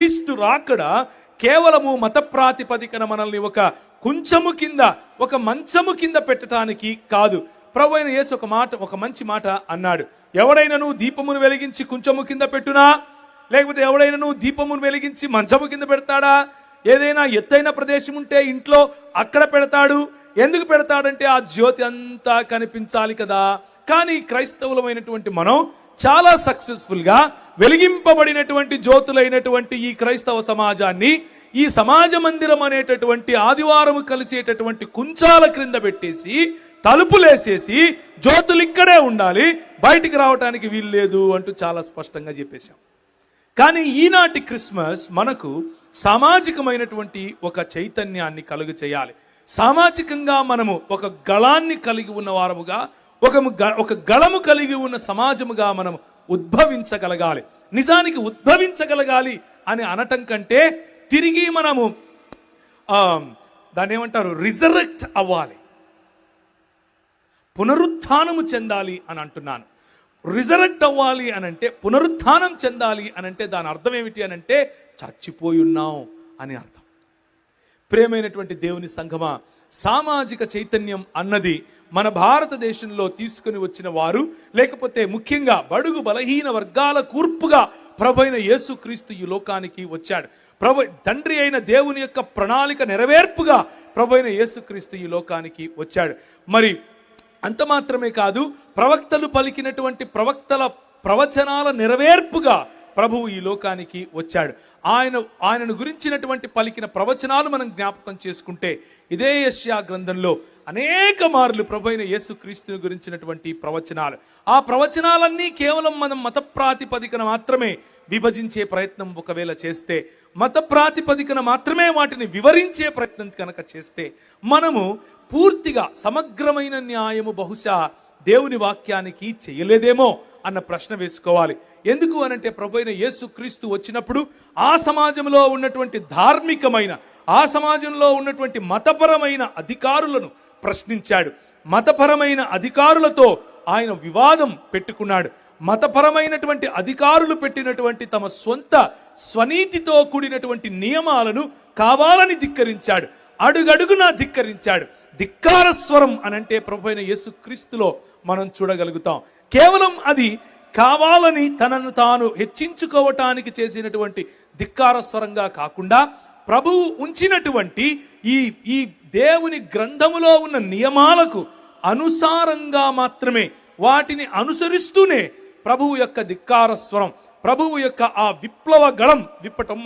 క్రీస్తు రాకడ కేవలము మత ప్రాతిపదికన మనల్ని ఒక కుంచము కింద ఒక మంచము కింద పెట్టడానికి కాదు. ప్రభు అయిన యేసు ఒక మాట ఒక మంచి మాట అన్నాడు. ఎవడైనను దీపమును వెలిగించి కుంచము కింద పెట్టునా? లేకపోతే ఎవడైనను దీపమును వెలిగించి మంచము కింద పెడతాడా? ఏదైనా ఎత్తైన ప్రదేశం ఉంటే ఇంట్లో అక్కడ పెడతాడు. ఎందుకు పెడతాడంటే ఆ జ్యోతి అంతా కనిపించాలి కదా. కానీ క్రైస్తవులమైనటువంటి మనం చాలా సక్సెస్ఫుల్గా వెలిగింపబడినటువంటి జ్యోతులైనటువంటి ఈ క్రైస్తవ సమాజాన్ని ఈ సమాజ మందిరం అనేటటువంటి ఆదివారం కలిసేటటువంటి కుంచాల క్రింద పెట్టేసి తలుపులేసేసి జ్యోతులు ఇక్కడే ఉండాలి బయటికి రావటానికి వీలు లేదు అంటూ చాలా స్పష్టంగా చెప్పేశాం. కానీ ఈనాటి క్రిస్మస్ మనకు సామాజికమైనటువంటి ఒక చైతన్యాన్ని కలుగు చేయాలి సామాజికంగా మనము ఒక గళాన్ని కలిగి ఉన్న వారముగా ఒక గ- ఒక గళము కలిగి ఉన్న సమాజముగా మనం ఉద్భవించగలగాలి. నిజానికి ఉద్భవించగలగాలి అని అనటం కంటే తిరిగి మనము దాన్ని ఏమంటారు? రిజరెక్ట్ అవ్వాలి. పునరుత్నము చెందాలి అని అంటున్నాను. రిజరెక్ట్ అవ్వాలి అని అంటే చెందాలి అని అంటే దాని అర్థం ఏమిటి అని అంటే చచ్చిపోయి ఉన్నాం అని అర్థం. ప్రేమైనటువంటి దేవుని సంఘమా? సామాజిక చైతన్యం అన్నది మన భారతదేశంలో తీసుకుని వచ్చిన వారు లేకపోతే ముఖ్యంగా బడుగు బలహీన వర్గాల కూర్పుగా ప్రభైన యేసుక్రీస్తు ఈ లోకానికి వచ్చాడు. ప్రభు తండ్రి అయిన దేవుని యొక్క ప్రణాళిక నెరవేర్పుగా ప్రభైన యేసుక్రీస్తు ఈ లోకానికి వచ్చాడు. మరి అంత మాత్రమే కాదు ప్రవక్తలు పలికినటువంటి ప్రవక్తల ప్రవచనాల నెరవేర్పుగా ప్రభువు ఈ లోకానికి వచ్చాడు. ఆయన ఆయనను గురించినటువంటి పలికిన ప్రవచనాలు మనం జ్ఞాపకం చేసుకుంటే ఇదే యశ్యా గ్రంథంలో అనేక మార్లు ప్రభు అయిన యేసుక్రీస్తుని గురించినటువంటి ప్రవచనాలు. ఆ ప్రవచనాలన్నీ కేవలం మనం మత ప్రాతిపదికన మాత్రమే విభజించే ప్రయత్నం ఒకవేళ చేస్తే మత ప్రాతిపదికన మాత్రమే వాటిని వివరించే ప్రయత్నం కనుక చేస్తే మనము పూర్తిగా సమగ్రమైన న్యాయము బహుశా దేవుని వాక్యానికి చేయలేదేమో అన్న ప్రశ్న వేసుకోవాలి. ఎందుకు అనంటే ప్రభు అయిన యేసు క్రీస్తు వచ్చినప్పుడు ఆ సమాజంలో ఉన్నటువంటి ధార్మికమైన ఆ సమాజంలో ఉన్నటువంటి మతపరమైన అధికారులను ప్రశ్నించాడు. మతపరమైన అధికారులతో ఆయన వివాదం పెట్టుకున్నాడు. మతపరమైనటువంటి అధికారులు పెట్టినటువంటి తమ సొంత స్వనీతితో కూడినటువంటి నియమాలను కావాలని ధిక్కరించాడు. అడుగడుగునా ధిక్కరించాడు. ధిక్కార స్వరం అంటే ప్రభు అయిన యేసు క్రీస్తులో మనం చూడగలుగుతాం. కేవలం అది కావాలని తనను తాను హెచ్చించుకోవటానికి చేసినటువంటి ధిక్కార స్వరంగా కాకుండా ప్రభువు ఉంచినటువంటి ఈ ఈ దేవుని గ్రంథములో ఉన్న నియమాలకు అనుసారంగా మాత్రమే వాటిని అనుసరిస్తూనే ప్రభువు యొక్క ధిక్కార స్వరం ప్రభువు యొక్క ఆ విప్లవ గళం విప్పటం